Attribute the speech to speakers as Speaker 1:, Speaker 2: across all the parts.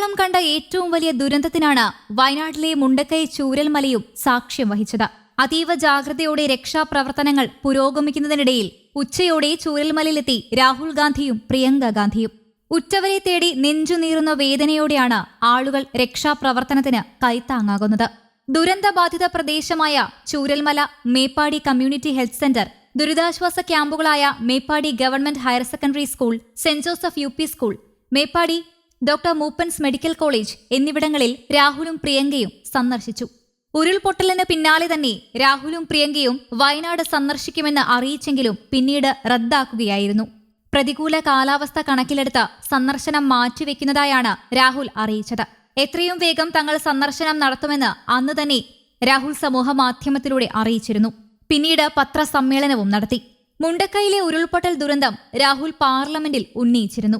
Speaker 1: കേരളം കണ്ട ഏറ്റവും വലിയ ദുരന്തത്തിനാണ് വയനാട്ടിലെ മുണ്ടക്കൈ ചൂരൽമലയും സാക്ഷ്യം വഹിച്ചത്. അതീവ ജാഗ്രതയോടെ രക്ഷാപ്രവർത്തനങ്ങൾ പുരോഗമിക്കുന്നതിനിടയിൽ ഉച്ചയോടെ ചൂരൽമലയിലെത്തി രാഹുൽ ഗാന്ധിയും പ്രിയങ്ക ഗാന്ധിയും. ഉറ്റവരെ തേടി നെഞ്ചുനീറുന്ന വേദനയോടെയാണ് ആളുകൾ രക്ഷാപ്രവർത്തനത്തിന് കൈത്താങ്ങാകുന്നത്. ദുരന്തബാധിത പ്രദേശമായ Chooralmala Meppadi community health centre ദുരിതാശ്വാസ ക്യാമ്പുകളായ Meppadi government higher secondary school Saint Joseph U school Meppadi doctor Moopen's medical college എന്നിവിടങ്ങളിൽ രാഹുലും പ്രിയങ്കയും സന്ദർശിച്ചു. ഉരുൾപൊട്ടലിന് പിന്നാലെ തന്നെ രാഹുലും പ്രിയങ്കയും വയനാട് സന്ദർശിക്കുമെന്ന് അറിയിച്ചെങ്കിലും പിന്നീട് റദ്ദാക്കുകയായിരുന്നു. പ്രതികൂല കാലാവസ്ഥ കണക്കിലെടുത്ത് സന്ദർശനം മാറ്റിവെക്കുന്നതായാണ് രാഹുൽ അറിയിച്ചത്. എത്രയും വേഗം തങ്ങൾ സന്ദർശനം നടത്തുമെന്ന് അന്ന് തന്നെ രാഹുൽ സമൂഹ മാധ്യമത്തിലൂടെ അറിയിച്ചിരുന്നു. പിന്നീട് പത്രസമ്മേളനവും നടത്തി. മുണ്ടക്കൈയിലെ ഉരുൾപൊട്ടൽ ദുരന്തം രാഹുൽ പാർലമെന്റിൽ ഉന്നയിച്ചിരുന്നു.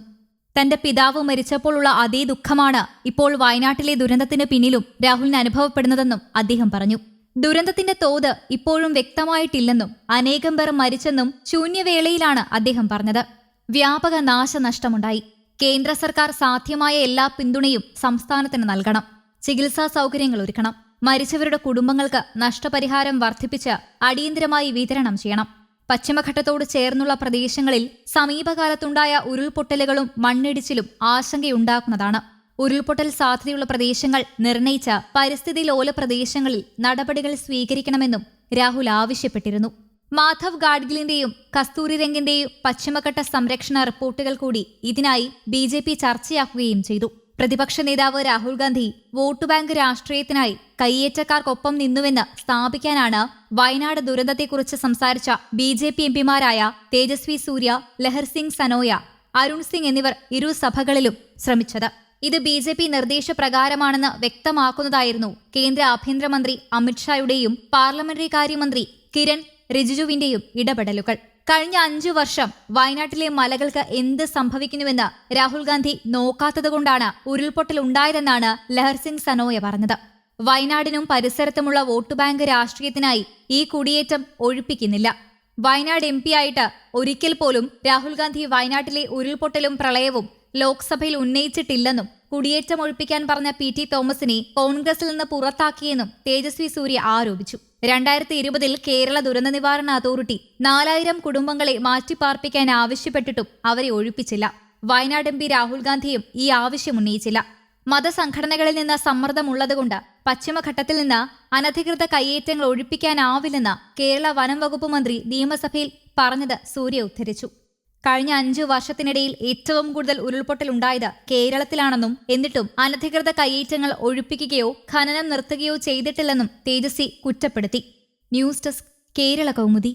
Speaker 1: തന്റെ പിതാവ് മരിച്ചപ്പോഴുള്ള അതേ ദുഃഖമാണ് ഇപ്പോൾ വയനാട്ടിലെ ദുരന്തത്തിന് പിന്നിലും രാഹുലിന് അനുഭവപ്പെടുന്നതെന്നും അദ്ദേഹം പറഞ്ഞു. ദുരന്തത്തിന്റെ തോത് ഇപ്പോഴും വ്യക്തമായിട്ടില്ലെന്നും അനേകം പേർ മരിച്ചെന്നും ശൂന്യവേളയിലാണ് അദ്ദേഹം പറഞ്ഞത്. വ്യാപക നാശനഷ്ടമുണ്ടായി. കേന്ദ്ര സർക്കാർ സാധ്യമായ എല്ലാ പിന്തുണയും സംസ്ഥാനത്തിന് നൽകണം. ചികിത്സാ സൗകര്യങ്ങൾ ഒരുക്കണം. മരിച്ചവരുടെ കുടുംബങ്ങൾക്ക് നഷ്ടപരിഹാരം വർദ്ധിപ്പിച്ച് അടിയന്തരമായി വിതരണം ചെയ്യണം. പശ്ചിമഘട്ടത്തോട് ചേർന്നുള്ള പ്രദേശങ്ങളിൽ സമീപകാലത്തുണ്ടായ ഉരുൾപൊട്ടലുകളും മണ്ണിടിച്ചിലും ആശങ്കയുണ്ടാക്കുന്നതാണ്. ഉരുൾപൊട്ടൽ സാധ്യതയുള്ള പ്രദേശങ്ങൾ നിർണയിച്ച പരിസ്ഥിതി ലോല പ്രദേശങ്ങളിൽ നടപടികൾ സ്വീകരിക്കണമെന്നും രാഹുൽ ആവശ്യപ്പെട്ടിരുന്നു. മാധവ് ഗാഡ്ഗിലിന്റെയും കസ്തൂരി രംഗിന്റെയും പശ്ചിമഘട്ട സംരക്ഷണ റിപ്പോർട്ടുകൾ കൂടി ഇതിനായി ബി ചർച്ചയാക്കുകയും ചെയ്തു. പ്രതിപക്ഷ നേതാവ് രാഹുൽ ഗാന്ധി വോട്ട് ബാങ്ക് രാഷ്ട്രീയത്തിനായി കയ്യേറ്റക്കാർക്കൊപ്പം നിന്നുവെന്ന് സ്ഥാപിക്കാനാണ് വയനാട് ദുരന്തത്തെക്കുറിച്ച് സംസാരിച്ച ബി ജെ പി എംപിമാരായ തേജസ്വി സൂര്യ ലഹർ സിംഗ് സനോയ അരുൺ സിംഗ് എന്നിവർ ഇരു സഭകളിലും ശ്രമിച്ചത്. ഇത് ബി ജെ പി നിർദ്ദേശപ്രകാരമാണെന്ന് വ്യക്തമാക്കുന്നതായിരുന്നു കേന്ദ്ര ആഭ്യന്തരമന്ത്രി അമിത്ഷായുടെയും പാർലമെന്ററി കാര്യമന്ത്രി കിരൺ റിജിജുവിന്റെയും ഇടപെടലുകൾ. കഴിഞ്ഞ അഞ്ചു വർഷം വയനാട്ടിലെ മലകൾക്ക് എന്ത് സംഭവിക്കുന്നുവെന്ന് രാഹുൽ ഗാന്ധി നോക്കാത്തതുകൊണ്ടാണ് ഉരുൾപൊട്ടൽ ഉണ്ടായതെന്നാണ് ലഹർസിംഗ് സനോയ പറഞ്ഞത്. വയനാടിനും പരിസരത്തുമുള്ള വോട്ട് ബാങ്ക് രാഷ്ട്രീയത്തിനായി ഈ കുടിയേറ്റം ഒഴിപ്പിക്കുന്നില്ല. വയനാട് എം ആയിട്ട് ഒരിക്കൽ പോലും രാഹുൽ ഗാന്ധി വയനാട്ടിലെ ഉരുൾപൊട്ടലും പ്രളയവും ലോക്സഭയിൽ ഉന്നയിച്ചിട്ടില്ലെന്നും കുടിയേറ്റം ഒഴിപ്പിക്കാൻ പറഞ്ഞ പി ടി തോമസിനെ കോൺഗ്രസിൽ നിന്ന് പുറത്താക്കിയെന്നും തേജസ്വി സൂര്യ ആരോപിച്ചു. രണ്ടായിരത്തി ഇരുപതിൽ കേരള ദുരന്ത നിവാരണ അതോറിറ്റി നാലായിരം കുടുംബങ്ങളെ മാറ്റിപ്പാർപ്പിക്കാൻ ആവശ്യപ്പെട്ടിട്ടും അവരെ ഒഴിപ്പിച്ചില്ല. വയനാട് എം പി രാഹുൽ ഗാന്ധിയും ഈ ആവശ്യം ഉന്നയിച്ചില്ല. മതസംഘടനകളിൽ നിന്ന് സമ്മർദ്ദമുള്ളതുകൊണ്ട് പശ്ചിമഘട്ടത്തിൽ നിന്ന് അനധികൃത കയ്യേറ്റങ്ങൾ ഒഴിപ്പിക്കാനാവില്ലെന്ന് കേരള വനം വകുപ്പ് മന്ത്രി നിയമസഭയിൽ പറഞ്ഞത് സൂര്യ ഉദ്ധരിച്ചു. കഴിഞ്ഞ അഞ്ചു വർഷത്തിനിടയിൽ ഏറ്റവും കൂടുതൽ ഉരുൾപൊട്ടൽ ഉണ്ടായത് കേരളത്തിലാണെന്നും എന്നിട്ടും അനധികൃത കയ്യേറ്റങ്ങൾ ഒഴിപ്പിക്കുകയോ ഖനനം നിർത്തുകയോ ചെയ്തിട്ടില്ലെന്നും തേജസ്വി കുറ്റപ്പെടുത്തി. News desk Kerala Kaumudi.